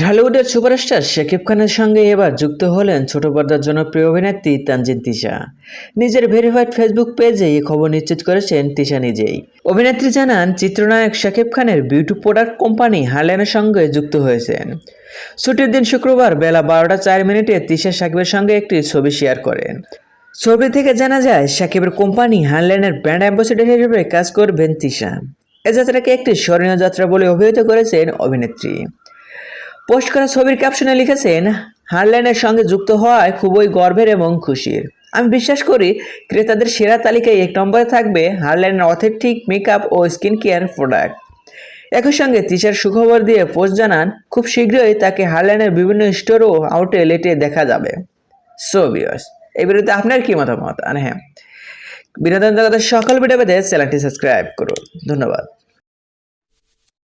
ঢালিউডের superstar Shakib খানের সঙ্গে এবার যুক্ত হলেন ছোট পর্দার জনপ্রিয় অভিনেত্রী তানজিন তিশা। নিজের ভেরিফাইড ফেসবুক পেজে এই খবর নিশ্চিত করেছেন তিশা নিজেই। অভিনেত্রী জানান, চিত্রনায়ক শাকিব খানের বিউটি প্রোডাক্ট কোম্পানি হারল্যানের সঙ্গে যুক্ত হয়েছেন। ছুটির দিন শুক্রবার বেলা বারোটা চার মিনিটে তিশা শাকিবের সঙ্গে একটি ছবি শেয়ার করেন। ছবি থেকে জানা যায় সাকিবের কোম্পানি হারল্যান্ডের ব্র্যান্ড অ্যাম্বাসেডর হিসেবে কাজ করবেন তিশা। এ যাত্রাকে একটি স্মরণীয় যাত্রা বলে অভিহিত করেছেন অভিনেত্রী। পোস্ট করা ছবির ক্যাপশনে লিখেছেন, হারল্যান্ডের সঙ্গে যুক্ত হওয়ায় খুবই গর্বের এবং খুশির। আমি বিশ্বাস করি ক্রেতাদের সেরা তালিকায় এক নম্বরে থাকবে হারল্যান্ডের অথেন্টিক মেকআপ ও স্কিন কেয়ার প্রোডাক্ট। একই সঙ্গে তিশার সুখবর দিয়ে পোস্ট জানান, খুব শীঘ্রই তাকে হারল্যান্ডের বিভিন্ন স্টোর ও আউটলেটে দেখা যাবে। সো বিয়ার্স এই বিরুদ্ধে আপনার কি মতামত? আর হ্যাঁ বিনোদন জগতের সকল ভিডিও পেতে চ্যানেলটি সাবস্ক্রাইব করুন। ধন্যবাদ।